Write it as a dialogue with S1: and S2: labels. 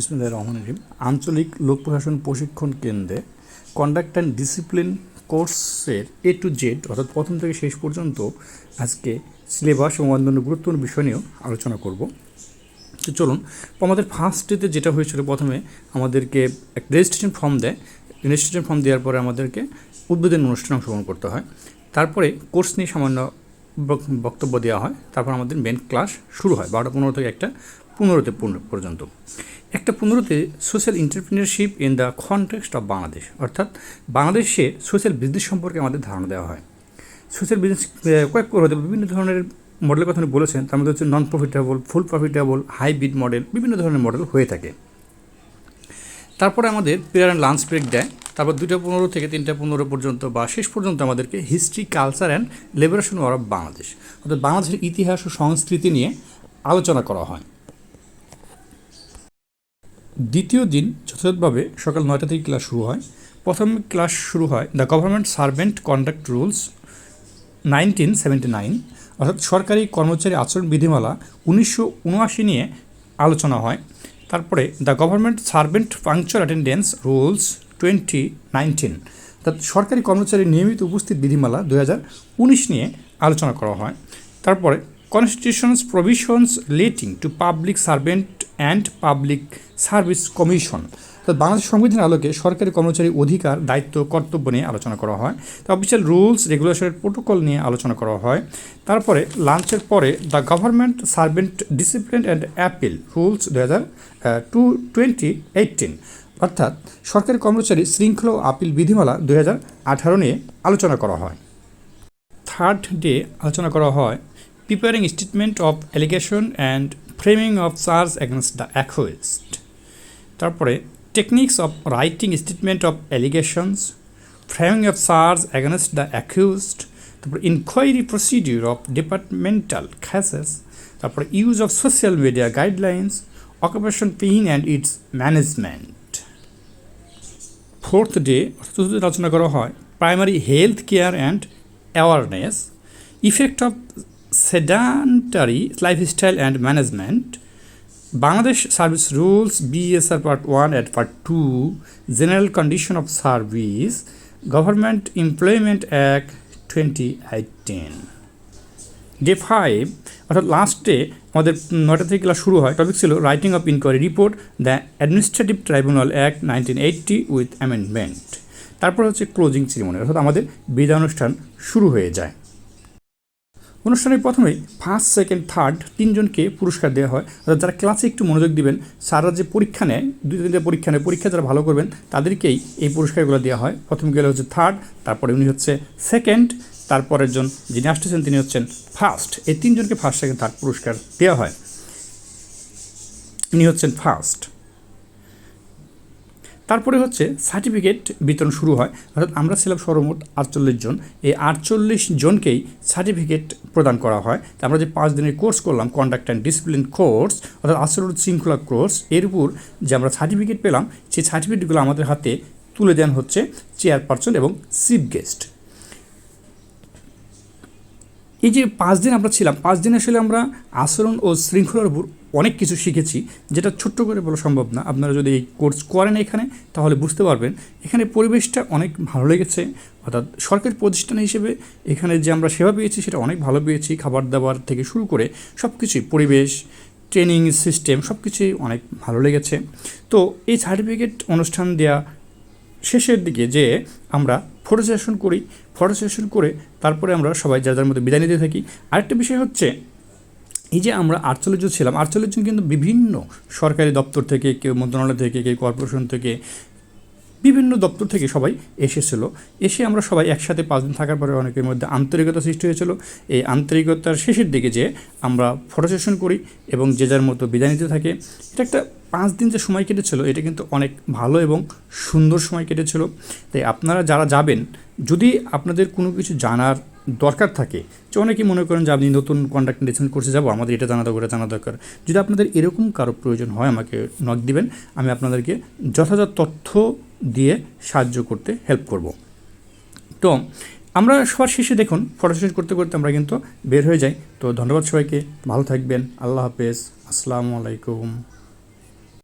S1: বিসমুল্লাহ রহমান রহিম। আঞ্চলিক লোক প্রশাসন প্রশিক্ষণ কেন্দ্রে কন্ডাক্ট অ্যান্ড ডিসিপ্লিন কোর্সের এ টু জেড অর্থাৎ প্রথম থেকে শেষ পর্যন্ত আজকে সিলেবাস এবং অন্যান্য গুরুত্বপূর্ণ বিষয় নিয়েও আলোচনা করব। তো চলুন আমাদের ফার্স্ট ডেতে যেটা হয়েছিল প্রথমে, আমাদেরকে রেজিস্ট্রেশন ফর্ম দেয়। রেজিস্ট্রেশন ফর্ম দেওয়ার পরে আমাদেরকে উদ্বোধন অনুষ্ঠানে অংশগ্রহণ করতে হয়। তারপরে কোর্স নিয়ে সামান্য বক্তব্য দেওয়া হয়। তারপর আমাদের মেন ক্লাস শুরু হয়, বারোটা পনেরো থেকে একটা পনেরোতে পর্যন্ত। একটা পনেরোতে social entrepreneurship in the context of Bangladesh অর্থাৎ বাংলাদেশে সোশ্যাল বিজনেস সম্পর্কে আমাদের ধারণা দেওয়া হয়। সোশ্যাল বিজনেস কয়েক হতে বিভিন্ন ধরনের মডেলের কথা উনি বলেছেন, তার মধ্যে হচ্ছে non profitable full profitable hybrid model বিভিন্ন ধরনের মডেল হয়ে থাকে। তারপরে আমাদের প্রেয়ার অ্যান্ড লাঞ্চ ব্রেক দেয়, তারপর দুটো পনেরো থেকে তিনটা পনেরো পর্যন্ত বা শেষ পর্যন্ত আমাদেরকে history culture and liberation of Bangladesh অর্থাৎ বাংলাদেশের ইতিহাস ও সংস্কৃতি নিয়ে আলোচনা করা হয়। দ্বিতীয় দিন যথাযথভাবে সকাল নয়টা থেকে ক্লাস শুরু হয়। প্রথম ক্লাস শুরু হয় the government servant conduct rules nineteen seventy nine, অর্থাৎ সরকারি কর্মচারী আচরণ বিধিমালা উনিশশো উনআশি নিয়ে আলোচনা হয়। তারপরে the government servant punctual attendance rules twenty nineteen, অর্থাৎ সরকারি কর্মচারী নিয়মিত উপস্থিত বিধিমালা দু হাজার উনিশ নিয়ে আলোচনা করা হয়। তারপরে constitutions provisions relating to public servant and public service commission অর্থাৎ বাংলাদেশ সংবিধানের আলোকে সরকারি কর্মচারী অধিকার, দায়িত্ব, কর্তব্য নিয়ে আলোচনা করা হয়। তো অফিসিয়াল রুলস রেগুলেশনের প্রোটোকল নিয়ে আলোচনা করা হয়। তারপরে লাঞ্চের পরে the government servant discipline and appeal rules দু হাজার টু টোয়েন্টি এইটিন অর্থাৎ সরকারি কর্মচারী শৃঙ্খলা ও আপিল বিধিমালা দু হাজার আঠারো নিয়ে আলোচনা করা হয়। থার্ড ডে আলোচনা করা হয়। Preparing statement of allegation and framing of charge against the accused তারপরে techniques of writing statement of allegations framing of charge against the accused তারপরে inquiry procedure of departmental cases তারপরে use of social media guidelines occupation pain and its management fourth day চতুর্থ আলোচনা করা হয় primary health care and awareness effect of sedentary lifestyle and management Bangladesh service rules BSR part one at part two general condition of service government employment act twenty eighteen day five অর্থাৎ last আমাদের নয়টা থেকে class শুরু হয়। Topic ছিল writing of inquiry report the administrative tribunal act nineteen eighty with amendment তারপর হচ্ছে closing ceremony অর্থাৎ আমাদের বিদানুষ্ঠান শুরু হয়ে যায়। অনুষ্ঠানের প্রথমেই ফার্স্ট সেকেন্ড থার্ড তিনজনকে পুরস্কার দেওয়া হয়। অর্থাৎ যারা ক্লাসে একটু মনোযোগ দিবেন সারা যে পরীক্ষা নেয় দুই তিনটে পরীক্ষা নেয়, পরীক্ষা যারা ভালো করবেন, তাদেরকেই এই পুরস্কারগুলো দেওয়া হয়। প্রথম গেলে হচ্ছে থার্ড তারপরে উনি হচ্ছে সেকেন্ড তারপরের জন যিনি আসতেছেন, তিনি হচ্ছেন ফার্স্ট এই তিনজনকে ফার্স্ট সেকেন্ড থার্ড পুরস্কার দেওয়া হয়। ইনি হচ্ছেন ফার্স্ট তারপরে হচ্ছে সার্টিফিকেট বিতরণ শুরু হয়। অর্থাৎ আমরা ছিলাম সর্বমোট আটচল্লিশ জন। এই আটচল্লিশ জনকেই সার্টিফিকেট প্রদান করা হয়। তা আমরা যে পাঁচ দিনের কোর্স করলাম কন্ডাক্ট অ্যান্ড ডিসিপ্লিন কোর্স অর্থাৎ আচরণ শৃঙ্খলা কোর্স এর উপর যে আমরা সার্টিফিকেট পেলাম, সেই সার্টিফিকেটগুলো আমাদের হাতে তুলে দেন হচ্ছে চেয়ারপারসন এবং চিফ গেস্ট এই যে পাঁচ দিন আমরা ছিলাম, পাঁচ দিন আসলে আমরা আচরণ ও শৃঙ্খলার উপর অনেক কিছু শিখেছি, যেটা ছোট্ট করে বলা সম্ভব না। আপনারা যদি এই কোর্স করেন এখানে, তাহলে বুঝতে পারবেন, এখানে পরিবেশটা অনেক ভালো লেগেছে। অর্থাৎ সরকারি প্রতিষ্ঠান হিসেবে এখানে যে আমরা সেবা পেয়েছি, সেটা অনেক ভালো পেয়েছি খাবার দাবার থেকে শুরু করে সব কিছুই পরিবেশ, ট্রেনিং সিস্টেম সব কিছুই অনেক ভালো লেগেছে। তো এই সার্টিফিকেট অনুষ্ঠান দেওয়া শেষের দিকে যে আমরা ফটো সেশন করি ফটো সেশন করে তারপরে আমরা সবাই যার যার মধ্যে বিদায় নিতে থাকি। আরেকটা বিষয় হচ্ছে, এই যে আমরা আটচল্লিশ জন ছিলাম আটচল্লিশ জন কিন্তু বিভিন্ন সরকারি দপ্তর থেকে, কেউ মন্ত্রণালয় থেকে, কেউ কর্পোরেশন থেকে, বিভিন্ন দপ্তর থেকে সবাই এসেছিল। এসে আমরা সবাই একসাথে পাঁচ দিন থাকার পরে অনেকের মধ্যে আন্তরিকতা সৃষ্টি হয়েছিল। এই আন্তরিকতার শেষের দিকে যে আমরা ফটো সেশন করি এবং যে যার মতো বিদায় নিতে থাকে, এটা একটা পাঁচ দিন যে সময় কেটেছিল, এটা কিন্তু অনেক ভালো এবং সুন্দর সময় কেটেছিল। তাই আপনারা যারা যাবেন, যদি আপনাদের কোনো কিছু জানার দরকার থাকে যে অনেকেই মনে করেন যে আপনি নতুন কন্ট্রাক্ট ডিসেন্ট করছে যাব, আমাদের এটা জানা দরকার জানা দরকার। যদি আপনাদের এরকম কারও প্রয়োজন হয়, আমাকে নক দিবেন, আমি আপনাদেরকে যথাযথ তথ্য দিয়ে সাহায্য করতে হেল্প করব। তো আমরা সবার শেষে দেখুন ফটো শেষ করতে করতে আমরা কিন্তু বের হয়ে যাই। তো ধন্যবাদ সবাইকে, ভালো থাকবেন, আল্লাহ হাফেজ, আসসালামু আলাইকুম।